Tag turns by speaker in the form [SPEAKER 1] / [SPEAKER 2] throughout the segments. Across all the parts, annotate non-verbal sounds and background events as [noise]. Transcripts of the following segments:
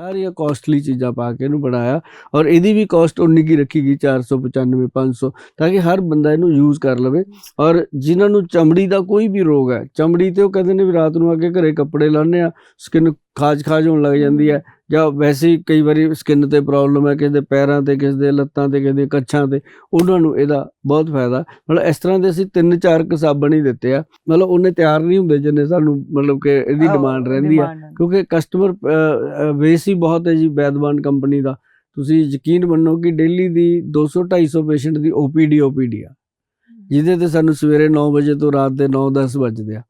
[SPEAKER 1] ਸਾਰੀਆਂ ਕਾਸਟਲੀ ਚੀਜ਼ਾਂ ਪਾ ਕੇ ਇਹਨੂੰ ਬਣਾਇਆ ਔਰ ਇਹਦੀ ਵੀ ਕਾਸਟ ਉਨੀ ਕੀ ਰੱਖੀ ਗਈ 495 500 ਤਾਂ ਕਿ ਹਰ ਬੰਦਾ ਇਹਨੂੰ ਯੂਜ਼ ਕਰ ਲਵੇ ਔਰ ਜਿਨ੍ਹਾਂ ਨੂੰ ਚਮੜੀ ਦਾ ਕੋਈ ਵੀ ਰੋਗ ਹੈ, ਚਮੜੀ ਤੇ ਉਹ ਕਹਿੰਦੇ ਨੇ ਵੀ ਰਾਤ ਨੂੰ ਆ ਕੇ ਘਰੇ ਕੱਪੜੇ ਲਾਉਂਦੇ ਆ ਸਕਿਨ ਖਾਜ ਖਾਜ ਹੋਣ ਲੱਗ ਜਾਂਦੀ ਹੈ। ਜਾਂ ਵੈਸੇ ਹੀ ਕਈ ਵਾਰੀ ਸਕਿਨ ਤੇ ਪ੍ਰੋਬਲਮ ਹੈ ਕਿਸੇ ਦੇ ਪੈਰਾਂ ਤੇ ਕਿਸੇ ਦੇ ਲੱਤਾਂ ਤੇ ਕਿਸੇ ਦੇ ਕੱਛਾਂ ਤੇ ਉਹਨਾਂ ਨੂੰ ਇਹਦਾ ਬਹੁਤ ਫਾਇਦਾ। ਮਤਲਬ ਇਸ ਤਰ੍ਹਾਂ ਦੇ ਅਸੀਂ ਤਿੰਨ ਚਾਰ ਕੁ ਸਾਬਣ ਹੀ ਦਿੱਤੇ ਆ। ਮਤਲਬ ਉਹਨੇ ਤਿਆਰ ਨਹੀਂ ਹੁੰਦੇ ਜਿੰਨੇ ਸਾਨੂੰ ਮਤਲਬ ਕਿ ਇਹਦੀ ਡਿਮਾਂਡ ਰਹਿੰਦੀ ਆ। ਕਿਉਂਕਿ ਕਸਟਮਰ ਬੇਸ ਹੀ ਬਹੁਤ ਹੈ ਜੀ ਬੈਦਬਾਨ ਕੰਪਨੀ ਦਾ। ਤੁਸੀਂ ਯਕੀਨ ਮੰਨੋ ਕਿ ਡੇਲੀ ਦੀ 200 250 ਪੇਸ਼ੈਂਟ ਦੀ ਓਪੀਡੀ ਓਪੀਡੀ ਆ। ਜਿਹਦੇ ਤੇ ਸਾਨੂੰ ਸਵੇਰੇ 9 ਵਜੇ ਤੋਂ ਰਾਤ ਦੇ 9 10 ਵੱਜਦੇ ਆ।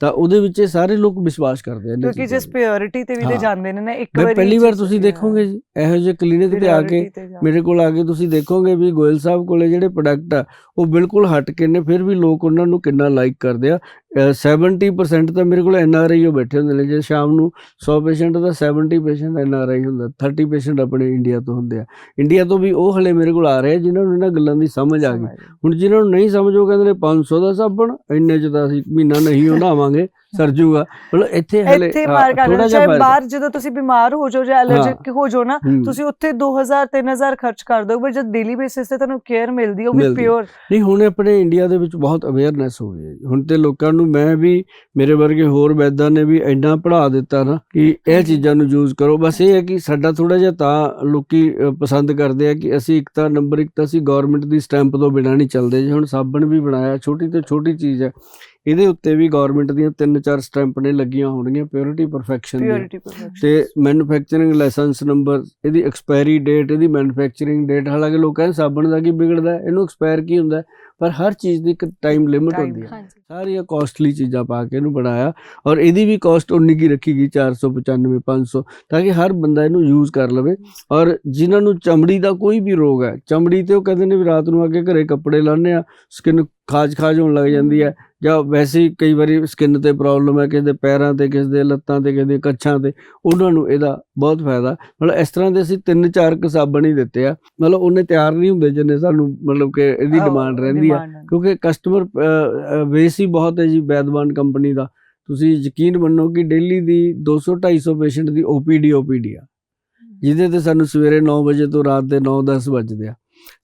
[SPEAKER 1] ਤਾਂ ਉਹਦੇ ਵਿੱਚ ਇਹ ਸਾਰੇ ਲੋਕ ਵਿਸ਼ਵਾਸ ਕਰਦੇ ਇਹਨਾਂ
[SPEAKER 2] ਕਿਉਂਕਿ ਜਿਸ। ਪਿਓਰਿਟੀ ਤੇ ਵੀ ਤੇ। ਜਾਂਦੇ ਨੇ ਨਾ ਇੱਕ ਵਾਰੀ
[SPEAKER 1] ਪਹਿਲੀ ਵਾਰ ਤੁਸੀਂ। ਦੇਖੋਗੇ ਜੀ ਇਹੋ ਜਿਹੇ ਕਲੀਨਿਕ ਤੇ ਆ ਕੇ ਮੇਰੇ ਕੋਲ ਆ ਕੇ ਤੁਸੀਂ ਦੇਖੋਗੇ ਵੀ ਗੋਇਲ ਸਾਹਿਬ ਕੋਲੇ ਜਿਹੜੇ ਪ੍ਰੋਡਕਟ ਆ ਉਹ ਬਿਲਕੁਲ ਹਟ ਕੇ ਨੇ ਫਿਰ ਵੀ ਲੋਕ ਉਹਨਾਂ ਨੂੰ ਕਿੰਨਾ ਲਾਈਕ ਕਰਦੇ ਆ 70% ਤਾਂ ਮੇਰੇ ਕੋਲ ਐਨ ਆਰ ਆਈ ਬੈਠੇ ਹੁੰਦੇ ਨੇ ਜੇ ਸ਼ਾਮ ਨੂੰ 100 ਪੇਸ਼ੈਂਟ ਦਾ 70 ਪੇਸ਼ੈਂਟ ਐਨ ਆਰ ਆਈ ਹੁੰਦਾ 30 ਪੇਸ਼ੈਂਟ ਆਪਣੇ ਇੰਡੀਆ ਤੋਂ ਹੁੰਦੇ ਆ। ਇੰਡੀਆ ਤੋਂ ਵੀ ਉਹ ਹਲੇ ਮੇਰੇ ਕੋਲ ਆ ਰਹੇ ਜਿਨ੍ਹਾਂ ਨੂੰ ਇਹਨਾਂ ਗੱਲਾਂ ਦੀ ਸਮਝ ਆ ਗਈ। ਹੁਣ ਜਿਨ੍ਹਾਂ ਨੂੰ ਨਹੀਂ ਸਮਝ ਉਹ ਕਹਿੰਦੇ ਨੇ 500 ਦਾ ਸਾਬਣ ਇੰਨੇ ਚ ਤਾਂ ਅਸੀਂ ਮਹੀਨਾ ਨਹੀਂ [laughs] ਉਹ ਨਹਾਵਾਂਗੇ ਸਰ ਜੂਗਾ ਮਤਲਬ ਇੱਥੇ ਹਲੇ
[SPEAKER 2] ਇੱਥੇ ਮਾਰ ਕਰ
[SPEAKER 1] ਥੋੜ੍ਹਾ
[SPEAKER 2] ਲੈਣਾ
[SPEAKER 1] ਜਿਹਾ
[SPEAKER 2] ਚਾਹੇ। ਬਾਹਰ ਜਦੋਂ ਤੁਸੀਂ ਬਿਮਾਰ ਹੋ ਜਾਓ ਜਾਂ ਐਲਰਜਿਕ ਹੋ ਜਾਓ ਨਾ। ਤੁਸੀਂ ਉੱਥੇ 2000 3000 ਖਰਚ ਕਰ ਦਿਓ ਪਰ ਜਦ ਡੇਲੀ ਬੇਸਿਸ ਤੇ ਤੁਹਾਨੂੰ ਕੇਅਰ ਮਿਲਦੀ ਉਹ ਵੀ। ਪਿਓਰ
[SPEAKER 1] ਨਹੀਂ ਹੁਣ ਆਪਣੇ ਇੰਡੀਆ ਦੇ ਵਿੱਚ ਬਹੁਤ ਅਵੇਅਰਨੈਸ ਹੋ ਗਈ ਹੈ। ਹੁਣ ਤੇ ਲੋਕਾਂ ਨੂੰ ਮੈਂ ਵੀ ਮੇਰੇ ਵਰਗੇ ਹੋਰ ਵੈਦਾਂ ਨੇ ਵੀ ਇੰਨਾ ਪੜ੍ਹਾ ਦਿੱਤਾ ਨਾ ਕਿ ਇਹ। ਚੀਜ਼ਾਂ ਨੂੰ ਯੂਜ਼ ਕਰੋ ਬਸ ਇਹ ਹੈ ਕਿ ਸਾਡਾ ਥੋੜਾ ਜਿਹਾ ਤਾਂ ਲੋਕੀ ਪਸੰਦ ਕਰਦੇ ਆ ਕਿ ਅਸੀਂ ਇੱਕ ਤਾਂ ਨੰਬਰ ਇੱਕ ਤਾਂ ਅਸੀਂ ਗਵਰਨਮੈਂਟ ਦੀ ਸਟੈਂਪ ਤੋਂ ਬਿਨਾਂ ਨਹੀਂ ਚੱਲਦੇ ਜੀ ਹੁਣ ਸਾਬਣ ਵੀ ਬਣਾਇਆ ਛੋਟੀ ਤੋਂ ਛੋਟੀ ਚੀਜ਼ ਹੈ ਇਹਦੇ ਉੱਤੇ ਵੀ ਗਵਰਨਮੈਂਟ ਦੀਆਂ ਤਿੰਨ ਚਾਰ ਸਟੈਂਪ ਨੇ ਲੱਗੀਆਂ ਹੋਣਗੀਆਂ ਪਿਓਰਿਟੀ ਪਰਫੈਕਸ਼ਨ
[SPEAKER 2] ਪਿਓਰਿਟੀ
[SPEAKER 1] ਤੇ ਮੈਨੂਫੈਕਚਰਿੰਗ ਲਾਇਸੈਂਸ ਨੰਬਰ ਇਹਦੀ ਐਕਸਪਾਇਰੀ ਡੇਟ ਇਹਦੀ ਮੈਨੂਫੈਕਚਰਿੰਗ ਡੇਟ ਹਾਲਾਂਕਿ ਲੋਕ ਕਹਿੰਦੇ ਸਾਬਣ ਦਾ ਕੀ ਵਿਗੜਦਾ ਇਹਨੂੰ ਐਕਸਪਾਇਰ ਕੀ ਹੁੰਦਾ? ਪਰ ਹਰ ਚੀਜ਼ ਦੀ ਇੱਕ ਟਾਈਮ ਲਿਮਿਟ ਹੁੰਦੀ ਹੈ। ਸਾਰੀਆਂ ਕਾਸਟਲੀ ਚੀਜ਼ਾਂ ਪਾ ਕੇ ਇਹਨੂੰ ਬਣਾਇਆ ਔਰ ਇਹਦੀ ਵੀ ਕਾਸਟ ਉਨੀ ਕੀ ਰੱਖੀ ਗਈ 495 500 ਤਾਂ ਕਿ ਹਰ ਬੰਦਾ ਇਹਨੂੰ ਯੂਜ਼ ਕਰ ਲਵੇ। ਔਰ ਜਿਨ੍ਹਾਂ ਨੂੰ ਚਮੜੀ ਦਾ ਕੋਈ ਵੀ ਰੋਗ ਹੈ ਚਮੜੀ ਤੇ ਉਹ ਕਹਿੰਦੇ ਨੇ ਵੀ ਰਾਤ ਨੂੰ ਆ ਕੇ ਘਰੇ ਕੱਪੜੇ ਲਾਉਂਦੇ ਆ ਸਕਿਨ ਖਾਜ ਖਾਜ ਹੋਣ ਲੱਗ ਜਾਂਦੀ ਹੈ। ਜਾਂ ਵੈਸੇ ਹੀ ਕਈ ਵਾਰੀ ਸਕਿਨ ਤੇ ਪ੍ਰੋਬਲਮ ਹੈ ਕਿਸੇ ਦੇ ਪੈਰਾਂ ਤੇ ਕਿਸੇ ਦੇ ਲੱਤਾਂ ਤੇ ਕਿਸੇ ਦੇ ਕੱਛਾਂ ਤੇ ਉਹਨਾਂ ਨੂੰ ਇਹਦਾ ਬਹੁਤ ਫਾਇਦਾ। ਮਤਲਬ ਇਸ ਤਰ੍ਹਾਂ ਦੇ ਅਸੀਂ ਤਿੰਨ ਚਾਰ ਕੁ ਸਾਬਣ ਹੀ ਦਿੱਤੇ ਆ। ਮਤਲਬ ਉਹਨੇ ਤਿਆਰ ਨਹੀਂ ਹੁੰਦੇ ਜਿੰਨੇ ਸਾਨੂੰ ਮਤਲਬ ਕਿ ਇਹਦੀ ਡਿਮਾਂਡ ਰਹਿੰਦੀ ਆ। ਕਿਉਂਕਿ ਕਸਟਮਰ ਬੇਸ ਹੀ ਬਹੁਤ ਹੈ ਜੀ ਬੈਦਬਾਨ ਕੰਪਨੀ ਦਾ। ਤੁਸੀਂ ਯਕੀਨ ਮੰਨੋ ਕਿ ਡੇਲੀ ਦੀ 200 250 ਪੇਸ਼ੈਂਟ ਦੀ ਓਪੀਡੀ ਓਪੀਡੀ ਆ। ਜਿਹਦੇ ਤੇ ਸਾਨੂੰ ਸਵੇਰੇ 9 ਵਜੇ ਤੋਂ ਰਾਤ ਦੇ 9 10 ਵੱਜਦੇ ਆ।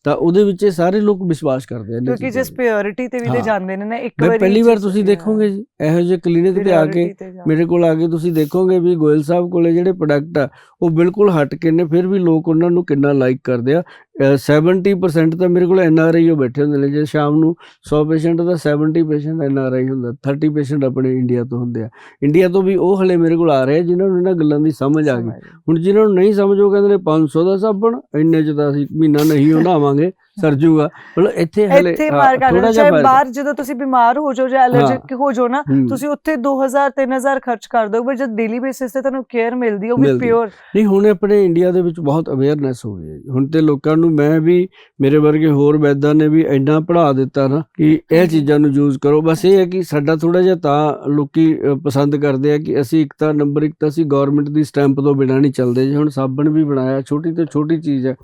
[SPEAKER 1] ਤਾਂ ਉਹਦੇ ਵਿੱਚ ਇਹ ਸਾਰੇ ਲੋਕ ਵਿਸ਼ਵਾਸ ਕਰਦੇ ਆ
[SPEAKER 2] ਕਿਉਂਕਿ ਜਿਸ। ਪਿਓਰਿਟੀ ਤੇ ਵੀ
[SPEAKER 1] ਹਾਂ।
[SPEAKER 2] ਜਾਂਦੇ ਨੇ ਨਾ ਇੱਕ ਵਾਰੀ
[SPEAKER 1] ਪਹਿਲੀ ਵਾਰ ਤੁਸੀਂ। ਦੇਖੋਗੇ ਜੀ ਇਹੋ ਜਿਹੇ ਕਲੀਨਿਕ ਤੇ ਆ ਕੇ। ਮੇਰੇ ਕੋਲ ਆ ਕੇ ਤੁਸੀਂ ਦੇਖੋਗੇ ਵੀ ਗੋਇਲ ਸਾਹਿਬ ਕੋਲੇ ਜਿਹੜੇ ਪ੍ਰੋਡਕਟ ਆ ਉਹ ਬਿਲਕੁਲ ਹਟ ਕੇ ਨੇ ਫਿਰ ਵੀ ਲੋਕ ਉਹਨਾਂ ਨੂੰ ਕਿੰਨਾ ਲਾਈਕ ਕਰਦੇ ਆ 70% ਤਾਂ ਮੇਰੇ ਕੋਲ ਐਨ ਆਰ ਆਈ ਉਹ ਬੈਠੇ ਹੁੰਦੇ ਨੇ ਜੇ ਸ਼ਾਮ ਨੂੰ 100 ਪੇਸ਼ੈਂਟ ਦਾ 70 ਪੇਸ਼ੈਂਟ ਐਨ ਆਰ ਆਈ ਹੁੰਦਾ 30 ਪੇਸ਼ੈਂਟ ਆਪਣੇ ਇੰਡੀਆ ਤੋਂ ਹੁੰਦੇ ਆ। ਇੰਡੀਆ ਤੋਂ ਵੀ ਉਹ ਹਲੇ ਮੇਰੇ ਕੋਲ ਆ ਰਹੇ ਜਿਨ੍ਹਾਂ ਨੂੰ ਇਹਨਾਂ ਗੱਲਾਂ ਦੀ ਸਮਝ ਆ ਗਈ। ਹੁਣ ਜਿਨ੍ਹਾਂ ਨੂੰ ਨਹੀਂ ਸਮਝ ਉਹ ਕਹਿੰਦੇ ਨੇ 500 ਦਾ ਸਾਬਣ ਇੰਨੇ ਚ ਤਾਂ ਅਸੀਂ ਮਹੀਨਾ ਨਹੀਂ [laughs] ਉਹ ਨਹਾਵਾਂਗੇ ਸਰ ਜੂਗਾ ਮਤਲਬ ਇੱਥੇ ਹਲੇ
[SPEAKER 2] ਇੱਥੇ ਮਾਰ ਕਰ
[SPEAKER 1] ਥੋੜ੍ਹਾ
[SPEAKER 2] ਲੈਣਾ
[SPEAKER 1] ਜਿਹਾ
[SPEAKER 2] ਚਾਹੇ। ਬਾਹਰ ਜਦੋਂ ਤੁਸੀਂ ਬਿਮਾਰ ਹੋ ਜਾਓ ਜਾਂ ਐਲਰਜਿਕ ਹੋ ਜਾਓ ਨਾ। ਤੁਸੀਂ ਉੱਥੇ 2000 3000 ਖਰਚ ਕਰ ਦਿਓ ਪਰ ਜਦ ਡੇਲੀ ਬੇਸਿਸ ਤੇ ਤੁਹਾਨੂੰ ਕੇਅਰ ਮਿਲਦੀ ਹੈ, ਉਹ ਵੀ। ਪਿਓਰ
[SPEAKER 1] ਨਹੀਂ ਹੁਣ ਆਪਣੇ ਇੰਡੀਆ ਦੇ ਵਿੱਚ ਬਹੁਤ ਅਵੇਅਰਨੈਸ ਹੋ ਗਈ। ਹੁਣ ਤੇ ਲੋਕਾਂ ਨੂੰ ਮੈਂ ਵੀ ਮੇਰੇ ਵਰਗੇ ਹੋਰ ਵੈਦਾਂ ਨੇ ਵੀ ਇੰਨਾ ਪੜ੍ਹਾ ਦਿੱਤਾ ਨਾ ਕਿ ਇਹ ਚੀਜ਼ਾਂ ਨੂੰ ਯੂਜ਼ ਕਰੋ ਬਸ ਇਹ ਹੈ ਕਿ ਸਾਡਾ ਥੋੜਾ ਜਿਹਾ ਤਾਂ ਲੋਕੀ ਪਸੰਦ ਕਰਦੇ ਆ ਕਿ ਅਸੀਂ ਇੱਕ ਤਾਂ ਨੰਬਰ ਇੱਕ ਤਾਂ ਅਸੀਂ ਗਵਰਨਮੈਂਟ ਦੀ ਸਟੈਂਪ ਤੋਂ ਬਿਨਾਂ ਨਹੀਂ ਚੱਲਦੇ ਜੀ ਹੁਣ ਸਾਬਣ ਵੀ ਬਣਾਇਆ ਛੋਟੀ ਤੋਂ ਛੋਟੀ ਚੀਜ਼ ਹੈ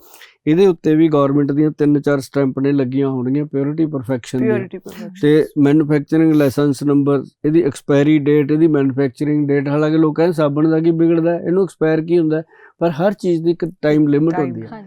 [SPEAKER 1] ਇਹਦੇ ਉੱਤੇ ਵੀ ਗਵਰਨਮੈਂਟ ਦੀਆਂ ਤਿੰਨ ਚਾਰ ਸਟੈਂਪ ਨੇ ਲੱਗੀਆਂ ਹੋਣਗੀਆਂ ਪਿਓਰਿਟੀ ਪਰਫੈਕਸ਼ਨ
[SPEAKER 2] ਪਿਓਰਿਟੀ
[SPEAKER 1] ਤੇ ਮੈਨੂਫੈਕਚਰਿੰਗ ਲਾਇਸੈਂਸ ਨੰਬਰ ਇਹਦੀ ਐਕਸਪਾਇਰੀ ਡੇਟ ਇਹਦੀ ਮੈਨੂਫੈਕਚਰਿੰਗ ਡੇਟ ਹਾਲਾਂਕਿ ਲੋਕ ਕਹਿੰਦੇ ਸਾਬਣ ਦਾ ਕੀ ਵਿਗੜਦਾ ਇਹਨੂੰ ਐਕਸਪਾਇਰ ਕੀ ਹੁੰਦਾ? ਪਰ ਹਰ ਚੀਜ਼ ਦੀ ਇੱਕ ਟਾਈਮ ਲਿਮਿਟ ਹੁੰਦੀ ਹੈ।